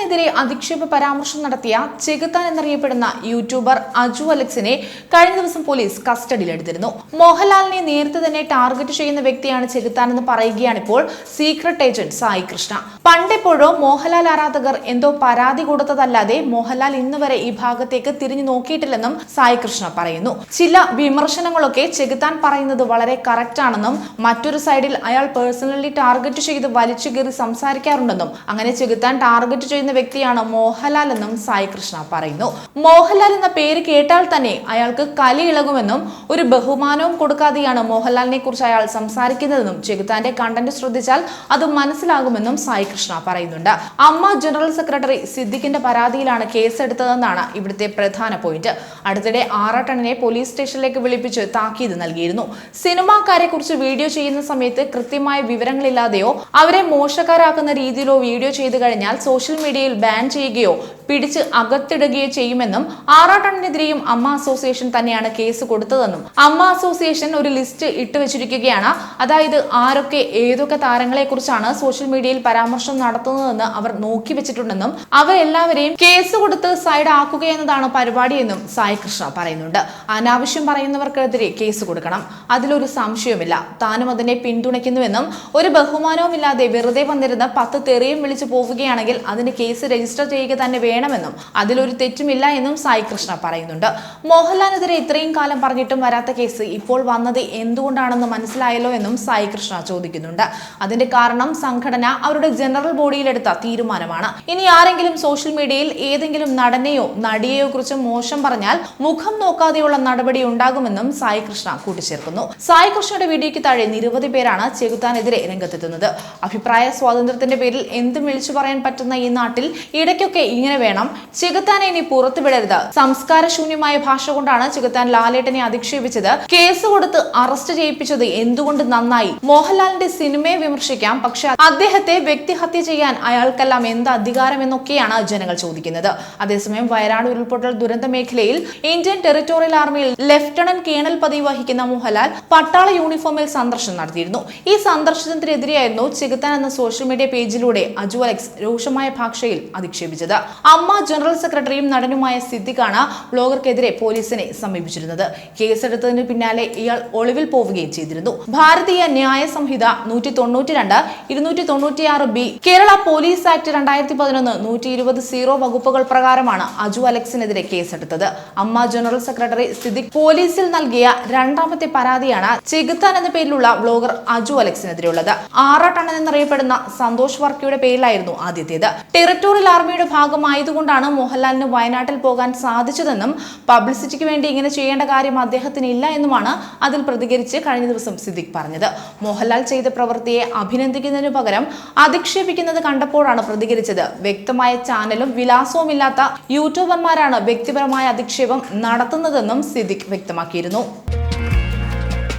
മോഹൻലാലിനെതിരെ അധിക്ഷേപ പരാമർശം നടത്തിയ ചെകുത്താൻ എന്നറിയപ്പെടുന്ന യൂട്യൂബർ അജു അലക്സിനെ കഴിഞ്ഞ ദിവസം പോലീസ് കസ്റ്റഡിയിലെടുത്തിരുന്നു. മോഹൻലാലിനെ നേരത്തെ തന്നെ ടാർഗറ്റ് ചെയ്യുന്ന വ്യക്തിയാണ് ചെകുത്താൻ എന്ന് പറയുകയാണ് ഇപ്പോൾ സീക്രട്ട് ഏജന്റ് സായി കൃഷ്ണ. പണ്ടെപ്പോഴോ മോഹൻലാൽ ആരാധകർ എന്തോ പരാതി കൊടുത്തതല്ലാതെ മോഹൻലാൽ ഇന്ന് വരെ ഈ ഭാഗത്തേക്ക് തിരിഞ്ഞു നോക്കിയിട്ടില്ലെന്നും സായി കൃഷ്ണ പറയുന്നു. ചില വിമർശനങ്ങളൊക്കെ ചെകുത്താൻ പറയുന്നത് വളരെ കറക്റ്റ് ആണെന്നും മറ്റൊരു സൈഡിൽ അയാൾ പേഴ്സണലി ടാർഗറ്റ് ചെയ്ത് വലിച്ചു കയറി സംസാരിക്കാറുണ്ടെന്നും അങ്ങനെ ചെകുത്താൻ ടാർഗറ്റ് ചെയ്യുന്ന വ്യക്തിയാണ് മോഹൻലാൽ എന്നും സായി കൃഷ്ണ പറയുന്നു. മോഹൻലാൽ എന്ന പേര് കേട്ടാൽ തന്നെ അയാൾക്ക് കലി ഇളകുമെന്നും ഒരു ബഹുമാനവും കൊടുക്കാതെയാണ് മോഹൻലാലിനെ കുറിച്ച് അയാൾ സംസാരിക്കുന്നതെന്നും ചെകുത്താന്റെ കണ്ടന്റ് ശ്രദ്ധിച്ചാൽ അത് മനസ്സിലാകുമെന്നും സായി കൃഷ്ണ പറയുന്നുണ്ട്. അമ്മ ജനറൽ സെക്രട്ടറി സിദ്ദിഖിന്റെ പരാതിയിലാണ് കേസെടുത്തതെന്നാണ് ഇവിടുത്തെ പ്രധാന പോയിന്റ്. അടുത്തിടെ ആറാട്ടണ്ണിനെ പോലീസ് സ്റ്റേഷനിലേക്ക് വിളിപ്പിച്ച് താക്കീത് നൽകിയിരുന്നു. സിനിമാക്കാരെ കുറിച്ച് വീഡിയോ ചെയ്യുന്ന സമയത്ത് കൃത്യമായ വിവരങ്ങളില്ലാതെയോ അവരെ മോശക്കാരാക്കുന്ന രീതിയിലോ വീഡിയോ ചെയ്തു കഴിഞ്ഞാൽ സോഷ്യൽ മീഡിയയിൽ ബാൻ ചെയ്യുകയോ പിടിച്ച് അകത്തിടുകയോ ചെയ്യുമെന്നും ആറാട്ടണിനെതിരെയും അമ്മ അസോസിയേഷൻ തന്നെയാണ് കേസ് കൊടുത്തതെന്നും അമ്മ അസോസിയേഷൻ ഒരു ലിസ്റ്റ് ഇട്ട് വെച്ചിരിക്കുകയാണ്. അതായത് ആരൊക്കെ ഏതൊക്കെ താരങ്ങളെ കുറിച്ചാണ് സോഷ്യൽ മീഡിയയിൽ പരാമർശം നടത്തുന്നതെന്ന് അവർ നോക്കി വെച്ചിട്ടുണ്ടെന്നും അവരെല്ലാവരെയും കേസ് കൊടുത്ത് സൈഡ് ആക്കുക എന്നതാണ് പരിപാടിയെന്നും സായി കൃഷ്ണ പറയുന്നുണ്ട്. അനാവശ്യം പറയുന്നവർക്കെതിരെ കേസ് കൊടുക്കണം. അതിലൊരു സംശയവുമില്ല. താനും അതിനെ പിന്തുണയ്ക്കുന്നുവെന്നും ഒരു ബഹുമാനവുമില്ലാതെ വെറുതെ വന്നിരുന്ന പത്ത് തെറിയും വിളിച്ചു പോവുകയാണെങ്കിൽ അതിന് കേസ് രജിസ്റ്റർ ചെയ്യുക തന്നെ വേണമെന്നും അതിലൊരു തെറ്റുമില്ല എന്നും സായി കൃഷ്ണ പറയുന്നുണ്ട്. മോഹൻലാലിനെതിരെ ഇത്രയും കാലം പറഞ്ഞിട്ടും വരാത്ത കേസ് ഇപ്പോൾ വന്നത് എന്തുകൊണ്ടാണെന്ന് മനസ്സിലായല്ലോ എന്നും സായി കൃഷ്ണ ചോദിക്കുന്നുണ്ട്. അതിന്റെ കാരണം സംഘടന അവരുടെ ജനറൽ ബോഡിയിലെടുത്ത തീരുമാനമാണ്. ഇനി ആരെങ്കിലും സോഷ്യൽ മീഡിയയിൽ ഏതെങ്കിലും നടനെയോ നടിയെയോ കുറിച്ച് മോശം പറഞ്ഞാൽ മുഖം നോക്കാതെയുള്ള നടപടി ഉണ്ടാകുമെന്നും സായി കൃഷ്ണ കൂട്ടിച്ചേർക്കുന്നു. സായി കൃഷ്ണയുടെ വീഡിയോയ്ക്ക് താഴെ നിരവധി പേരാണ് ചെകുത്താനെതിരെ രംഗത്തെത്തുന്നത്. അഭിപ്രായ സ്വാതന്ത്ര്യത്തിന്റെ പേരിൽ എന്തും വിളിച്ചു പറയാൻ പറ്റുന്ന ഈ നാട്ടിൽ ഇടയ്ക്കൊക്കെ ഇങ്ങനെ വേണം. ചെകുത്താനെ ഇനി പുറത്തുവിടരുത് സംസ്കാരശൂന്യമായ ഭാഷ കൊണ്ടാണ് ചെകുത്താൻ ലാലേട്ടനെ അധിക്ഷേപിച്ചത്. കേസ് കൊടുത്ത് അറസ്റ്റ് ചെയ്യിപ്പിച്ചത് എന്തുകൊണ്ട് നന്നായി? മോഹൻലാലിന്റെ സിനിമയെ വിമർശിക്കാം. പക്ഷെ അദ്ദേഹത്തെ വ്യക്തിഹത്യ ചെയ്യാൻ അയാൾക്കെല്ലാം എന്ത് അധികാരം എന്നൊക്കെയാണ് ജനങ്ങൾ ചോദിക്കുന്നത്. അതേസമയം വയനാട് ഉരുൾപൊട്ടൽ ദുരന്ത മേഖലയിൽ ഇന്ത്യൻ ടെറിട്ടോറിയൽ ആർമിയിൽ ലഫ്റ്റനന്റ് കേണൽ പദവി വഹിക്കുന്ന മോഹൻലാൽ പട്ടാള യൂണിഫോമിൽ സന്ദർശനം നടത്തിയിരുന്നു. ഈ സന്ദർശനത്തിനെതിരെയായിരുന്നു ചെകുത്താൻ എന്ന സോഷ്യൽ മീഡിയ പേജിലൂടെ അജു അലക്സ് രൂക്ഷമായ ഭാഷയിൽ അധിക്ഷേപിച്ചത്. അമ്മ ജനറൽ സെക്രട്ടറിയും നടനുമായ സിദ്ദിഖാണ് ബ്ലോഗർക്കെതിരെ പോലീസിനെ സമീപിച്ചിരുന്നത്. കേസെടുത്തതിന് പിന്നാലെ ഇയാൾ ഒളിവിൽ പോവുകയും ചെയ്തിരുന്നു. ഭാരതീയ ന്യായ സംഹിത നൂറ്റി തൊണ്ണൂറ്റി രണ്ട് ഇരുന്നൂറ്റി തൊണ്ണൂറ്റിയാറ് ബി. കേരള പോലീസ് ആക്ട് രണ്ടായിരത്തി പതിനൊന്ന് നൂറ്റി ഇരുപത് സീറോ വകുപ്പുകൾ പ്രകാരമാണ് അജു അലക്സിനെതിരെ കേസെടുത്തത്. അമ്മ ജനറൽ സെക്രട്ടറി സിദ്ദിഖ് പോലീസിൽ നൽകിയ രണ്ടാമത്തെ പരാതിയാണ് ചെകുത്താൻ എന്ന പേരിലുള്ള ബ്ലോഗർ അജു അലക്സിനെതിരെയുള്ളത്. ആറാട്ടണ്ണൻ എന്നറിയപ്പെടുന്ന സന്തോഷ് വർക്കിയുടെ പേരിലായിരുന്നു ആദ്യത്തേത്. ടെറിട്ടോറിയൽ ആർമിയുടെ ഭാഗമായതുകൊണ്ടാണ് മോഹൻലാലിന് വയനാട്ടിൽ പോകാൻ സാധിച്ചതെന്നും പബ്ലിസിറ്റിക്ക് വേണ്ടി ഇങ്ങനെ ചെയ്യേണ്ട കാര്യം അദ്ദേഹത്തിന് ഇല്ല എന്നുമാണ് അതിൽ പ്രതികരിച്ച് കഴിഞ്ഞ ദിവസം സിദ്ദിഖ് പറഞ്ഞത്. മോഹൻലാൽ ചെയ്ത പ്രവൃത്തിയെ അഭിനന്ദിക്കുന്നതിനു പകരം അധിക്ഷേപിക്കുന്നത് കണ്ടപ്പോഴാണ് പ്രതികരിച്ചത്. വ്യക്തമായ ചാനലും വിലാസവും ഇല്ലാത്ത യൂട്യൂബർമാരാണ് വ്യക്തിപരമായ അധിക്ഷേപം നടത്തുന്നതെന്നും സിദ്ദിഖ് വ്യക്തമാക്കിയിരുന്നു.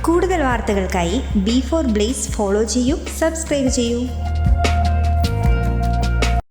കൂടുതൽ വാർത്തകൾക്കായി ബി ഫോർ ബ്ലേസ് ഫോളോ ചെയ്യൂ സബ്സ്ക്രൈബ് ചെയ്യൂ.